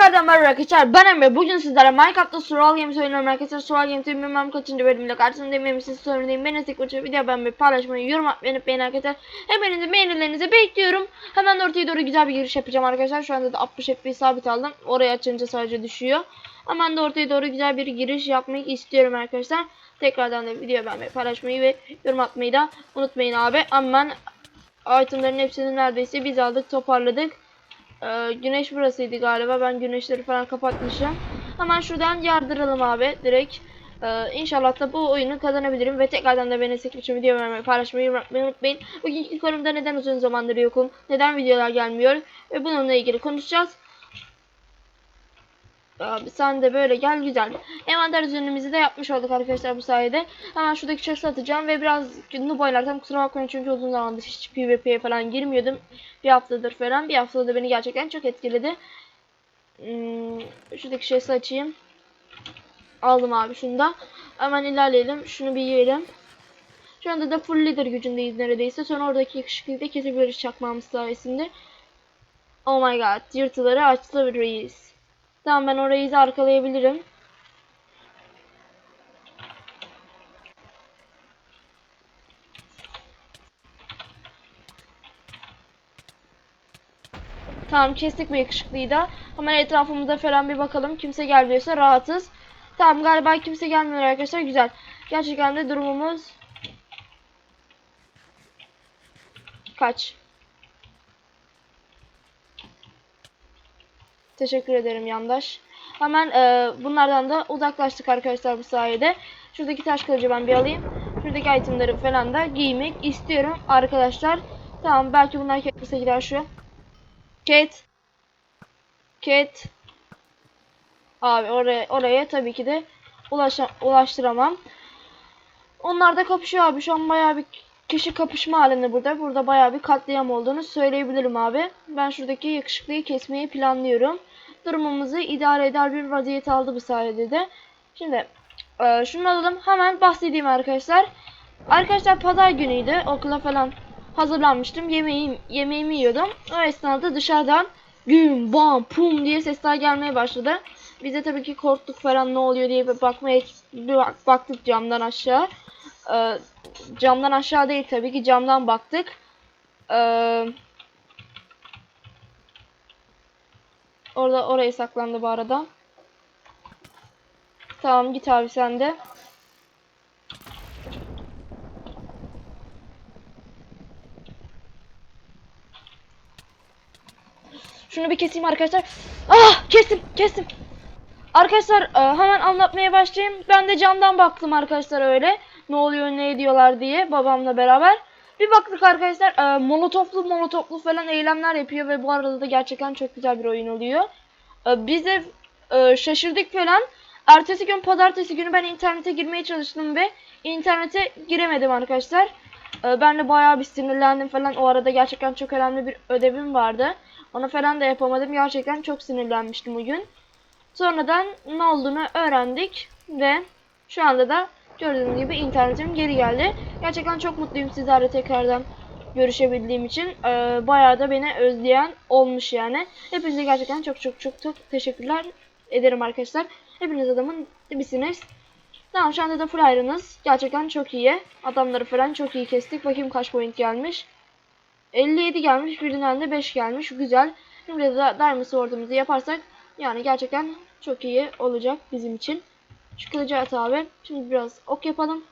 tekrardan merhaba arkadaşlar. Ben Emre. Bugün sizlere Minecraft'ta Survival Games oynuyorum arkadaşlar. Survival Games'in bilmem kaçıncı bölümünde karşınızdayım. Benim size sorunlayım. Ben eski koçu video bir paylaşmayı, yorum atmayı unutmayın arkadaşlar. Hepinizin beğenilerinizi bekliyorum. Hemen ortaya doğru güzel bir giriş yapacağım arkadaşlar. Şu anda da 60 FPS sabit aldım. Oraya açınca sadece düşüyor. Hemen de ortaya doğru güzel bir giriş yapmak istiyorum arkadaşlar. Tekrardan da video beğenmeyi, paylaşmayı ve yorum atmayı da unutmayın abi. Hemen itemlerin hepsini neredeyse biz aldık, toparladık. Ee, güneş burasıydı galiba. Ben güneşleri falan kapatmışım. Hemen şuradan yardıralım abi direkt. Ee, inşallah da bu oyunu kazanabilirim ve tekrardan da beni sekip için video vermeyi, paylaşmayı unutmayın. Bugünkü konumda neden uzun zamandır yokum, neden videolar gelmiyor ve bununla ilgili konuşacağız. Abi sen de böyle gel güzel. Envanter düzenimizi de yapmış olduk arkadaşlar bu sayede. Hemen şuradaki chest'e atacağım ve biraz noob oynarsam kusura bakmayın çünkü uzun zamandır hiç PvP'ye falan girmiyordum. Bir haftadır falan. Bir haftada beni gerçekten çok etkiledi. Hmm, şuradaki chest'i açayım. Aldım abi şunu da. Hemen ilerleyelim. Şunu bir yiyelim. Şu anda da full leader gücündeyiz neredeyse. Sonra oradaki yakışıklıyı da kesebiliriz çakmağımız sayesinde. Oh my god. Yırtıları açtı reis. Tamam ben orayı izi arkalayabilirim. Tamam kestik bu yakışıklıyı da. Hemen etrafımıza falan bir bakalım. Kimse gelmiyorsa rahatız. Tamam galiba kimse gelmiyor arkadaşlar. Güzel. Gerçekten de durumumuz kaç? Teşekkür ederim yandaş. Hemen e, bunlardan da uzaklaştık arkadaşlar bu sayede. Şuradaki taş kılıcı ben bir alayım. Şuradaki itemleri falan da giymek istiyorum arkadaşlar. Tamam belki bunlar kese gider şu. Kate. Kate. Abi oraya oraya tabii ki de ulaşa, ulaştıramam. Onlar da kapışıyor abi. Şu an bayağı bir kişi kapışma halinde burada. Burada bayağı bir katliam olduğunu söyleyebilirim abi. Ben şuradaki yakışıklıyı kesmeyi planlıyorum. Durumumuzu idare eder bir vaziyet aldı bu sayede de. Şimdi e, şunu alalım. Hemen bahsedeyim arkadaşlar. Arkadaşlar pazar günüydü. Okula falan hazırlanmıştım. Yemeğim, yemeğimi yiyordum. O esnada dışarıdan güm bam pum diye sesler gelmeye başladı. Biz de tabii ki korktuk falan ne oluyor diye bir bakmaya baktık camdan aşağı. Ee, camdan aşağı değil tabii ki camdan baktık. Ee, orada oraya saklandı bu arada. Tamam git abi sen de. Şunu bir keseyim arkadaşlar. Ah kestim kestim. Arkadaşlar e, hemen anlatmaya başlayayım. Ben de camdan baktım arkadaşlar öyle. Ne oluyor ne ediyorlar diye babamla beraber. Bir baktık arkadaşlar e, molotoflu molotoflu falan eylemler yapıyor ve bu arada da gerçekten çok güzel bir oyun oluyor. E, biz de e, şaşırdık falan. Ertesi gün pazartesi günü ben internete girmeye çalıştım ve internete giremedim arkadaşlar. E, ben de bayağı bir sinirlendim falan. O arada gerçekten çok önemli bir ödevim vardı. Onu falan da yapamadım. Gerçekten çok sinirlenmiştim bugün. Sonradan ne olduğunu öğrendik ve şu anda da gördüğünüz gibi internetim geri geldi. Gerçekten çok mutluyum sizlerle tekrardan görüşebildiğim için. Ee, bayağı da beni özleyen olmuş yani. Hepinize gerçekten çok çok çok çok teşekkürler ederim arkadaşlar. Hepiniz adamın dibisiniz. Tamam şu anda da full ayrınız. Gerçekten çok iyi. Adamları falan çok iyi kestik. Bakayım kaç point gelmiş. 57 gelmiş. Birinden de 5 gelmiş. Güzel. Şimdi de Diamond Sword'umuzu yaparsak yani gerçekten çok iyi olacak bizim için. Şu at abi. Şimdi biraz ok yapalım.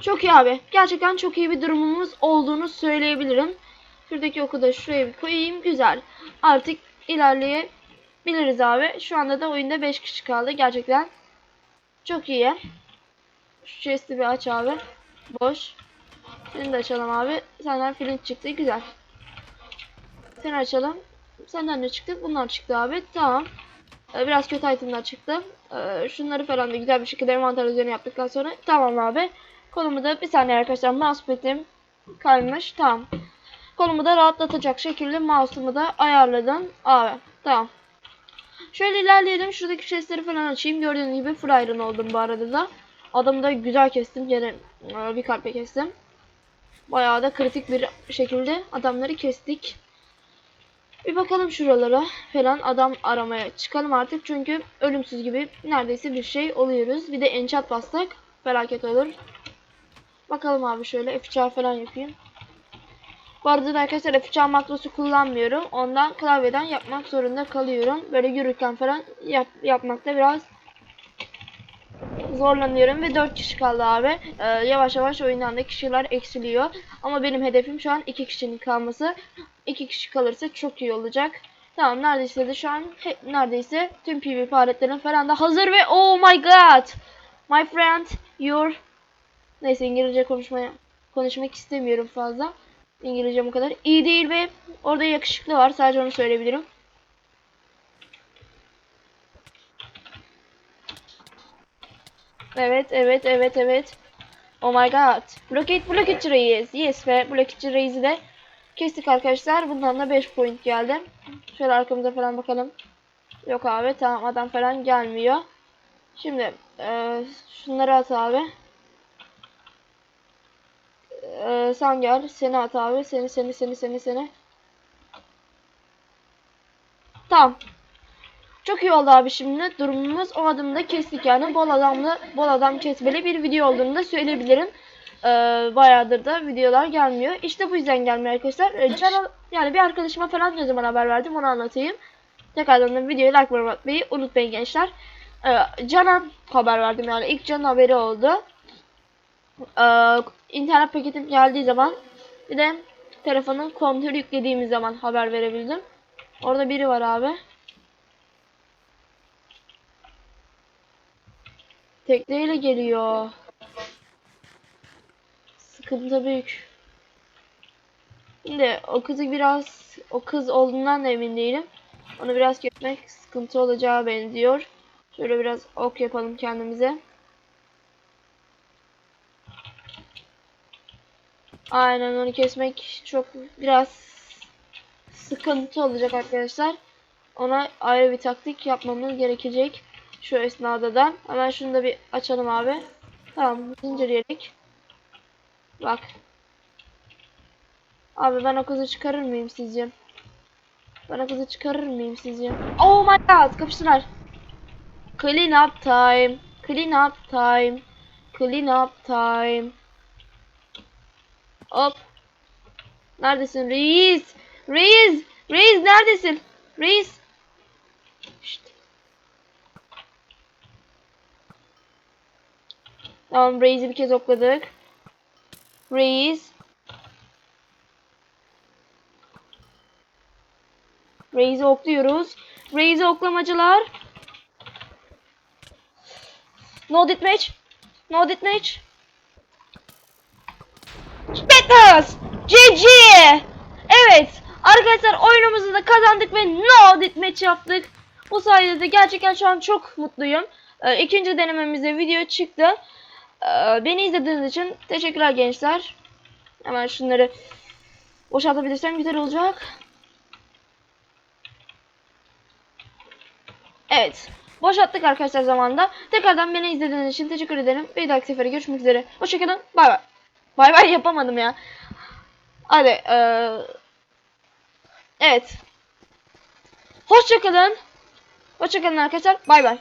Çok iyi abi. Gerçekten çok iyi bir durumumuz olduğunu söyleyebilirim. Şuradaki oku da şuraya bir koyayım. Güzel. Artık ilerleyebiliriz abi. Şu anda da oyunda 5 kişi kaldı. Gerçekten çok iyi. Şu chest'i bir aç abi. Boş. Seni de açalım abi. Senden flint çıktı. Güzel. Seni açalım. Senden ne çıktı? Bunlar çıktı abi. Tamam. Ee, biraz kötü itemler çıktı. Ee, şunları falan da güzel bir şekilde envanter üzerine yaptıktan sonra tamam abi. Kolumu da bir saniye arkadaşlar mousepad'im kaymış. Tamam. Kolumu da rahatlatacak şekilde mouse'umu da ayarladım. Abi tamam. Şöyle ilerleyelim. Şuradaki chestleri falan açayım. Gördüğünüz gibi full iron oldum bu arada da. Adamı da güzel kestim. Gene e, bir kalple kestim. Bayağı da kritik bir şekilde adamları kestik. Bir bakalım şuralara falan adam aramaya çıkalım artık çünkü ölümsüz gibi neredeyse bir şey oluyoruz. Bir de enchant bastık. Felaket olur. Bakalım abi şöyle F3 falan yapayım. Bu arada da arkadaşlar F3 makrosu kullanmıyorum. Ondan klavyeden yapmak zorunda kalıyorum. Böyle yürürken falan yap, yapmakta biraz zorlanıyorum ve 4 kişi kaldı abi. Ee, yavaş yavaş oyundan da kişiler eksiliyor. Ama benim hedefim şu an 2 kişinin kalması. 2 kişi kalırsa çok iyi olacak. Tamam neredeyse de şu an he, neredeyse tüm PvP aletlerim falan da hazır ve oh my god. My friend you're Neyse İngilizce konuşmaya konuşmak istemiyorum fazla. İngilizcem o kadar iyi değil ve orada yakışıklı var. Sadece onu söyleyebilirim. Evet, evet, evet, evet. Oh my god. Blockade Blockade Reis. Yes ve Blockade Reis'i de kestik arkadaşlar. Bundan da 5 point geldi. Şöyle arkamıza falan bakalım. Yok abi tamam adam falan gelmiyor. Şimdi e, şunları at abi. E, sen gel. Seni at abi. Seni seni seni seni seni. Tamam. Çok iyi oldu abi şimdi. Durumumuz o adımı da kestik yani. Bol adamlı, bol adam kesmeli bir video olduğunu da söyleyebilirim. Ee, bayağıdır da videolar gelmiyor. İşte bu yüzden gelmiyor arkadaşlar. Ee, yani bir arkadaşıma falan ne zaman haber verdim onu anlatayım. Tekrardan da videoyu like ve atmayı unutmayın gençler. Ee, Can'a haber verdim yani. ilk Can'ın haberi oldu. Ee, internet paketim geldiği zaman bir de telefonun kontörü yüklediğimiz zaman haber verebildim. Orada biri var abi. Tekneyle geliyor. Sıkıntı büyük. Şimdi o kızı biraz o kız olduğundan da emin değilim. Onu biraz kesmek sıkıntı olacağı benziyor. Şöyle biraz ok yapalım kendimize. Aynen onu kesmek çok biraz sıkıntı olacak arkadaşlar. Ona ayrı bir taktik yapmamız gerekecek. Şu esnada da. Hemen şunu da bir açalım abi. Tamam zincirleyelim. Bak. Abi ben o kızı çıkarır mıyım sizce? Ben o kızı çıkarır mıyım sizce? Oh my god kapıştılar. Clean up time. Clean up time. Clean up time. Hop. Neredesin reis? Reis! Reis neredesin? Reis! Şşt. Tamam Reis'i bir kez okladık. Reis. Reis'i okluyoruz. Reis'i oklamacılar. No dit match. No dit match. Bettas. GG. Evet. Arkadaşlar oyunumuzu da kazandık ve no dit match yaptık. Bu sayede de gerçekten şu an çok mutluyum. Ee, ikinci denememizde video çıktı. Ee, beni izlediğiniz için teşekkürler gençler. Hemen şunları boşaltabilirsem güzel olacak. Evet. Boşalttık arkadaşlar zamanda. Tekrardan beni izlediğiniz için teşekkür ederim. Bir dahaki sefere görüşmek üzere. Hoşçakalın. Bay bay. Bay bay yapamadım ya. Hadi. Ee... Evet. Hoşçakalın. Hoşçakalın arkadaşlar. Bay bay.